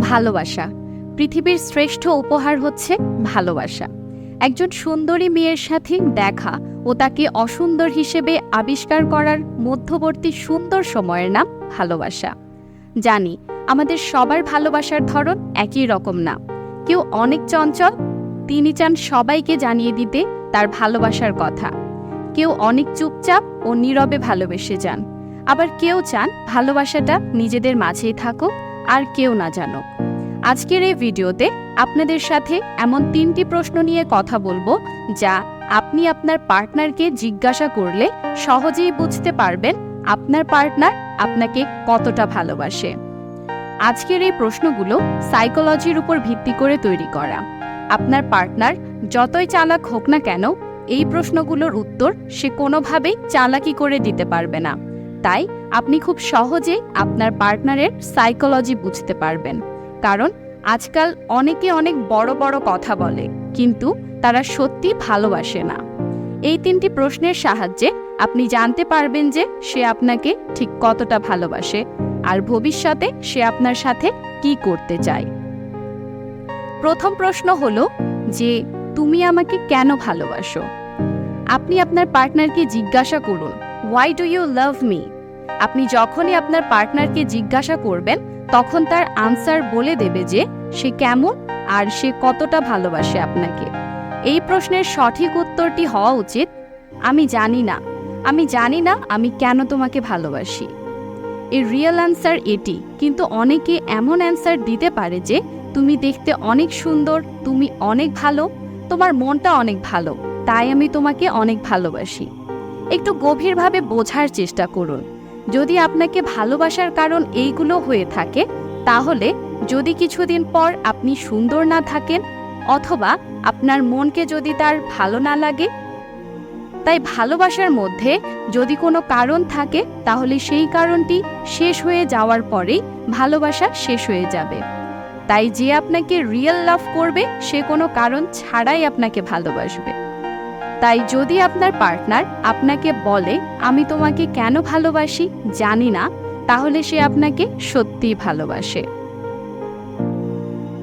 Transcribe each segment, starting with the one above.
ভালোবাসা। পৃথিবীর শ্রেষ্ঠ উপহার হচ্ছে ভালোবাসা। একজন সুন্দরী মেয়ের সাথে দেখা ও তাকে অসুন্দর হিসেবে আবিষ্কার করার মধ্যবর্তী সুন্দর সময়ের নাম ভালোবাসা। জানি, আমাদের সবার ভালোবাসার ধরন একই রকম না। কেউ অনেক চঞ্চল, তিনি চান সবাইকে জানিয়ে দিতে তার ভালোবাসার কথা। কেউ অনেক চুপচাপ ও নীরবে ভালোবেসে যান। আবার কেউ চান ভালোবাসাটা নিজেদের মাঝেই থাকুক আর কেউ না জানুক। আজকের এই ভিডিওতে আপনাদের সাথে এমন তিনটি প্রশ্ন নিয়ে কথা বলব, যা আপনি আপনার পার্টনারকে জিজ্ঞাসা করলে সহজেই বুঝতে পারবেন আপনার পার্টনার আপনাকে কতটা ভালোবাসে। আজকের এই প্রশ্নগুলো সাইকোলজির উপর ভিত্তি করে তৈরি করা। আপনার পার্টনার যতই চালাক হোক না কেন, এই প্রশ্নগুলোর উত্তর সে কোনোভাবেই চালাকি করে দিতে পারবে না। তাই আপনি খুব সহজেই আপনার পার্টনারের সাইকোলজি বুঝতে পারবেন। কারণ আজকাল অনেকে অনেক বড় বড় কথা বলে, কিন্তু তারা সত্যি ভালোবাসে না। এই তিনটি প্রশ্নের সাহায্যে আপনি জানতে পারবেন যে সে আপনাকে ঠিক কতটা ভালোবাসে আর ভবিষ্যতে সে আপনার সাথে কি করতে চায়। প্রথম প্রশ্ন হলো যে তুমি আমাকে কেন ভালোবাসো? আপনি আপনার পার্টনারকে জিজ্ঞাসা করুন why do you love me আপনি যখনই আপনার পার্টনারকে জিজ্ঞাসা করবেন, তখন তার আনসার বলে দেবে যে সে কেমন আর সে কতটা ভালোবাসে আপনাকে। এই প্রশ্নের সঠিক উত্তরটি হওয়া উচিত, আমি জানি না। আমি জানি না আমি কেন তোমাকে ভালোবাসি। এর রিয়েল অ্যান্সার এটি, কিন্তু অনেকে এমন অ্যান্সার দিতে পারে যে তুমি দেখতে অনেক সুন্দর, তুমি অনেক ভালো, তোমার মনটা অনেক ভালো, তাই আমি তোমাকে অনেক ভালোবাসি। একটু গভীরভাবে বোঝার চেষ্টা করুন। যদি আপনাকে ভালোবাসার কারণ এইগুলো হয়ে থাকে, তাহলে যদি কিছুদিন পর আপনি সুন্দর না থাকেন অথবা আপনার মনকে যদি তার ভালো না লাগে, তাই ভালোবাসার মধ্যে যদি কোনো কারণ থাকে, তাহলে সেই কারণটি শেষ হয়ে যাওয়ার পরেই ভালোবাসা শেষ হয়ে যাবে। তাই যে আপনাকে রিয়েল লাভ করবে, সে কোনো কারণ ছাড়াই আপনাকে ভালোবাসবে। তাই যদি আপনার পার্টনার আপনাকে বলে, আমি তোমাকে কেন ভালোবাসি? জানি না, তাহলে সে আপনাকে সত্যিই ভালোবাসে।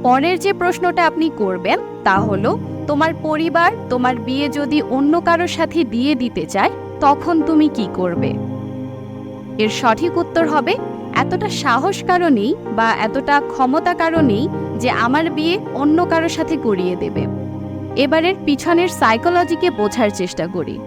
পরের যে প্রশ্নটা আপনি করবেন, তা হলো, তোমার পরিবার, তোমার বিয়ে যদি অন্য কারোর সাথে দিয়ে দিতে চায়, তখন তুমি কি করবে? এর সঠিক উত্তর হবে, এতটা সাহস কারণেই বা এতটা ক্ষমতা কারণেই যে আমার বিয়ে অন্য কারোর সাথে করিয়ে দেবে। এবারের পিছনের সাইকোলজিকে বোঝার চেষ্টা করি।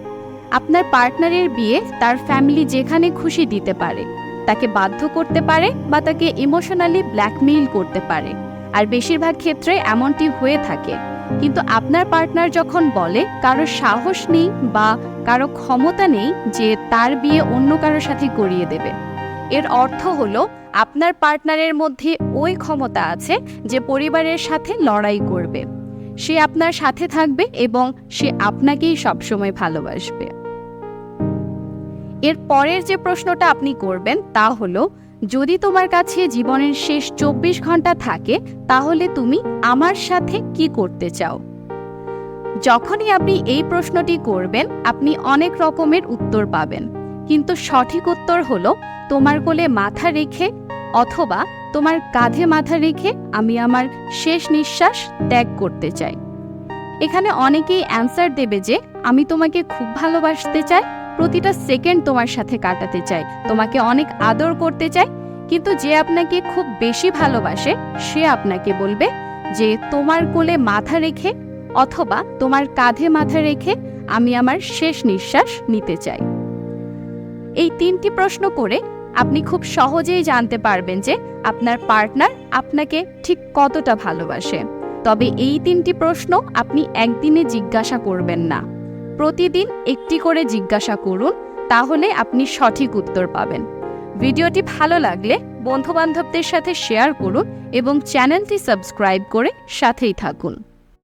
আপনার পার্টনারের বিয়ে তার ফ্যামিলি যেখানে খুশি দিতে পারে। তাকে বাধ্য করতে পারে বা তাকে ইমোশনালি ব্ল্যাকমেইল করতে পারে। আর বেশিরভাগ ক্ষেত্রে এমনটি হয়ে থাকে। কিন্তু আপনার পার্টনার যখন বলে, কারও সাহস নেই বা কারও ক্ষমতা নেই যে তার বিয়ে অন্য কারোর সাথে করিয়ে দেবে। এর অর্থ হলো, আপনার পার্টনারের মধ্যে ওই ক্ষমতা আছে যে পরিবারের সাথে লড়াই করবে। সে আপনার সাথে থাকবে এবং সে আপনাকেই সবসময় ভালোবাসবে। এর পরের যে প্রশ্নটা আপনি করবেন তা হলো, যদি তোমার কাছে জীবনের শেষ চব্বিশ ঘণ্টা থাকে, তাহলে তুমি আমার সাথে কি করতে চাও? যখনই আপনি এই প্রশ্নটি করবেন, আপনি অনেক রকমের উত্তর পাবেন। কিন্তু সঠিক উত্তর হলো, তোমার কোলে মাথা রেখে অথবা তোমার কাঁধে মাথা রেখে আমি আমার শেষ নিঃশ্বাস ত্যাগ করতে চাই। এখানে অনেকেই অ্যান্সার দেবে যে, আমি তোমাকে খুব ভালোবাসতে চাই, প্রতিটা সেকেন্ড তোমার সাথে কাটাতে চাই, তোমাকে অনেক আদর করতে চাই, কিন্তু যে আপনাকে খুব বেশি ভালোবাসে, সে আপনাকে বলবে যে, তোমার কোলে মাথা রেখে অথবা তোমার কাঁধে মাথা রেখে আমি আমার শেষ নিঃশ্বাস নিতে চাই। এই তিনটি প্রশ্ন করে আপনি খুব সহজেই জানতে পারবেন যে আপনার পার্টনার আপনাকে ঠিক কতটা ভালোবাসে। তবে এই তিনটি প্রশ্ন আপনি একদিনে জিজ্ঞাসা করবেন না। প্রতিদিন একটি করে জিজ্ঞাসা করুন, তাহলে আপনি সঠিক উত্তর পাবেন। ভিডিওটি ভালো লাগলে বন্ধুবান্ধবদের সাথে শেয়ার করুন এবং চ্যানেলটি সাবস্ক্রাইব করে সাথেই থাকুন।